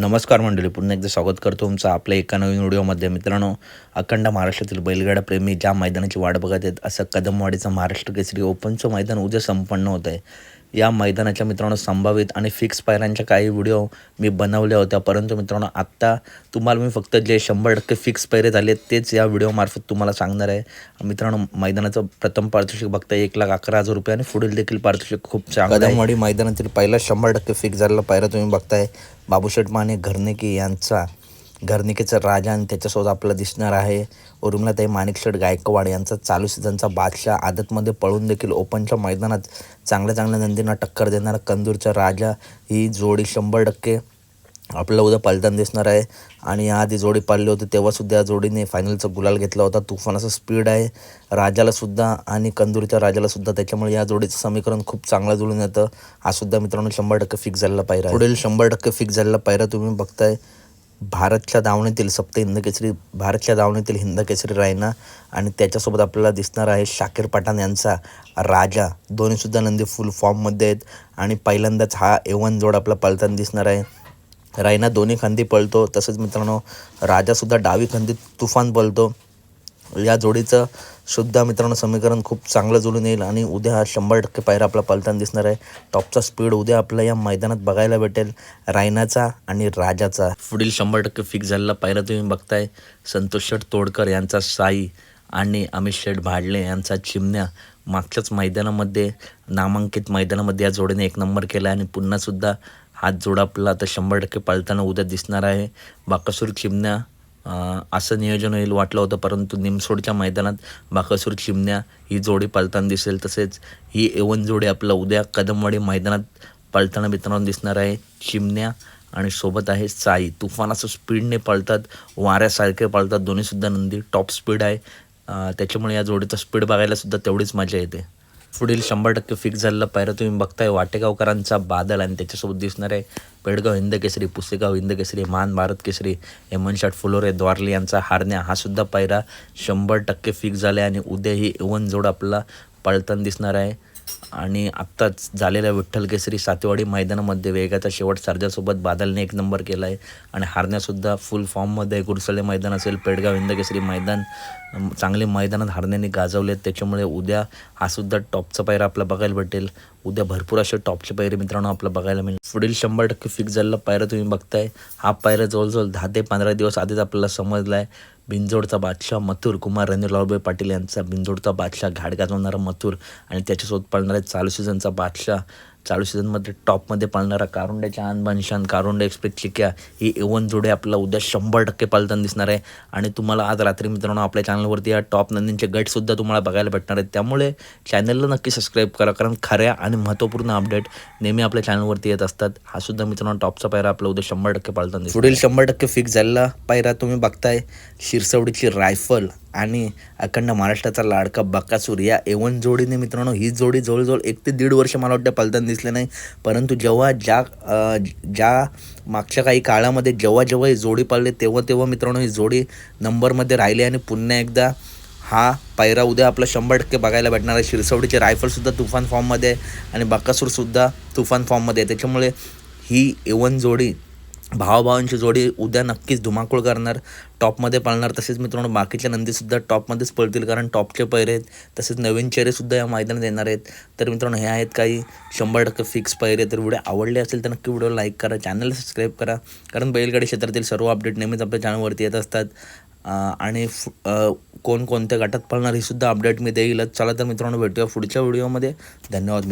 नमस्कार मंडळी पुन्हा एकदा स्वागत करतो तुमचं आपल्या एका नवीन व्हिडिओमध्ये मित्रांनो अखंड महाराष्ट्रातील बैलगाडा प्रेमी ज्या मैदानाची वाट बघत आहेत असं कदमवाडीचं महाराष्ट्र केसरी ओपनचं मैदान उद्या संपन्न होत आहे या मैदानाच्या मित्रांनो संभावित आणि फिक्स पायऱ्यांच्या काही व्हिडिओ मी बनवल्या होत्या. परंतु मित्रांनो आत्ता तुम्हाला मी फक्त जे शंभर टक्के फिक्स पैरे झाले तेच या व्हिडिओमार्फत तुम्हाला सांगणार आहे. मित्रांनो मैदानाचं प्रथम पारितोषिक बघता एक लाख अकरा हजार रुपये आणि पुढील देखील पारितोषिक खूप चांगलं कदमवाडी मैदानातील पहिला शंभर टक्के फिक्स झालेला पायरा तुम्ही बघताय. बाबूशेठ माने घरनेकी यांचा घरनिकेचा राजा आणि त्याच्यासोबत आपल्याला दिसणार आहे. उर्मिलाताई माणिकशेठ गायकवाड यांचा चालू सीझनचा बादशाह आदतमध्ये पळून देखील ओपनच्या मैदानात चांगल्या चांगल्या नंदींना टक्कर देणारा कंदूरचा राजा. ही जोडी शंभर टक्के आपल्याला उद्या पलदान दिसणार आहे. आणि याआधी जोडी पाळली होती तेव्हासुद्धा या जोडीने फायनलचा गुलाल घेतला होता. तुफानाचा स्पीड आहे. राजालासुद्धा आणि कंदूरच्या राजालासुद्धा त्याच्यामुळे या जोडीचं समीकरण खूप चांगलं जुळून येतं. हा सुद्धा मित्रांनो शंभर टक्के फिक्स झालेला पायरा पुढील शंभर टक्के फिक्स झालेला पायरा तुम्ही बघताय. भारतच्या दावणीतील सप्त हिंदकेसरी भारतच्या दावणीतील हिंदकेसरी रायना आणि त्याच्यासोबत आपल्याला दिसणार आहे शाकीर पठाण यांचा राजा. दोन्हीसुद्धा नंदी फुल फॉर्ममध्ये आहेत आणि पहिल्यांदाच हा एवन जोड आपला पळताना दिसणार आहे. रायना दोन्ही खांदी पळतो. तसंच मित्रांनो राजासुद्धा डावी खांदी तुफान पळतो. या जोडीचं सुद्धा मित्रांनो समीकरण खूप चांगलं जुळून येईल आणि उद्या हा शंभर टक्के पायरा आपला पलताना दिसणार आहे. टॉपचा स्पीड उद्या आपल्या या मैदानात बघायला भेटेल. रायनाचा आणि राजाचा. पुढील शंभर टक्के फिक्स झालेला पायरा तुम्ही बघताय. संतोष शेठ तोडकर यांचा साई आणि अमित शेठ भाडले यांचा चिमण्या मागच्याच मैदानामध्ये नामांकित मैदानामध्ये या जोडीने एक नंबर केला आणि पुन्हासुद्धा हात जोडा आपला आता शंभर टक्के पालताना उद्या दिसणार आहे. बाकासूर चिमण्या असं नियोजन होईल वाटलं होतं परंतु निमसोडच्या मैदानात बाकासूर चिमण्या ही जोडी पालताना दिसेल. तसेच ही एवन जोडी आपला उद्या कदमवाडी मैदानात पालताना मित्रांनो दिसणार आहे. चिमण्या आणि सोबत आहे साई. तुफान असं स्पीडने पळतात वाऱ्यासारखे पळतात दोन्हीसुद्धा नंदी टॉप स्पीड आहे. त्याच्यामुळे या जोडीचा स्पीड बघायलासुद्धा तेवढीच मजा येते. पुढील शंभर टक्के फिक्स झालेला पायरा तुम्ही बघताय. वाटेगावकरांचा बादल आणि त्याच्यासोबत दिसणार आहे पेडगाव हिंद केसरी पुसेगाव हिंद केसरी मान भारत केसरी हेमनशाट फुलोरे द्वारली यांचा हारण्या. हा सुद्धा पायरा शंभर टक्के फिक्स झाला आहे आणि उद्याही इवन एवन जोड आपला पळताना दिसणार आहे. आणि आत्ताच झालेल्या विठ्ठल केसरी सातेवाडी मैदानामध्ये वेगाचा शेवट सरजासोबत बादलने एक नंबर केला आहे आणि हारण्यासुद्धा फुल फॉर्ममध्ये आहे. गुरसले मैदान असेल पेडगाव हिंद केसरी मैदान चांगले मैदानात हारण्याने गाजवले आहेत त्याच्यामुळे उद्या हा सुद्धा टॉपचा पायरा आपला बघायला भेटेल उद्या भरपूर असे टॉपचे पायरे मित्रांनो आपलं बघायला मिळेल पुढील शंभर टक्के फिक्स झालेला पायरा तुम्ही बघताय. हा पायरा जवळजवळ दहा ते पंधरा दिवस आधीच आपल्याला समजला आहे बिंजोडचा बादशाह मथुर कुमार रणवीरलालभाई पाटील यांचा बिंजोडचा बादशाह घाट गाजवणारा मथुर आणि त्याच्यासोबत पळणारा चालू सीझनचा बादशाह. चालू सीझनमध्ये टॉपमध्ये पळणारा कारुंड्याच्या आणबानशान कारुंडे एक्सप्रेस चिक्या ही एवन जोडे आपल्याला उद्या शंभर टक्के पळताना दिसणार आहे. आणि तुम्हाला आज रात्री मित्रांनो आपल्या चॅनलवरती या टॉप नंदींचे गटसुद्धा तुम्हाला बघायला भेटणार आहेत. त्यामुळे चॅनलला नक्की सबस्क्राईब करा कारण खऱ्या आणि महत्त्वपूर्ण अपडेट नेहमी आपल्या चॅनलवरती येत असतात. हा सुद्धा मित्रांनो टॉपचा पायरा आपला उद्या शंभर टक्के दिसणार. पुढील शंभर टक्के फिक्स झालेला पायरा तुम्ही बघताय शिरसवडीची रायफल. आणि अखंड महाराष्ट्राचा लाडका बकासूर या एवन जोडीने मित्रांनो ही जोडी जवळजवळ एक ते दीड वर्ष मला वाटतं पलताना दिसले नाही. परंतु जेव्हा ज्या ज्या मागच्या काही काळामध्ये जेव्हा जेव्हा ही जोडी पाळली तेव्हा तेव्हा मित्रांनो ही जोडी नंबरमध्ये राहिली आणि पुन्हा एकदा हा पायरा उद्या आपला शंभर टक्के बघायला भेटणार आहे. शिरसवडीचे रायफलसुद्धा तुफान फॉर्ममध्ये आहे आणि बक्कासूरसुद्धा तुफान फॉर्ममध्ये आहे. त्याच्यामुळे ही एवन जोडी भावाभावांची जोडी उद्या नक्कीच धुमाकूळ करणार टॉपमध्ये पळणार. तसेच मित्रांनो बाकीच्या नंदीसुद्धा टॉपमध्येच पळतील कारण टॉपचे पैरे आहेत. तसेच नवीन चेहरेसुद्धा या मैदानात येणार आहेत. तर मित्रांनो हे आहेत काही शंभर टक्के फिक्स पैरे. तर व्हिडिओ आवडले असेल तर नक्की व्हिडिओ लाईक करा चॅनलला सबस्क्राईब करा. कारण बैलगाडी क्षेत्रातील सर्व अपडेट नेहमीच आपल्या चॅनलवरती येत असतात. आणि फु- कोणकोणत्या गटात पळणार हे सुद्धा अपडेट मी देईलच. चला तर मित्रांनो भेटूया पुढच्या व्हिडिओमध्ये. धन्यवाद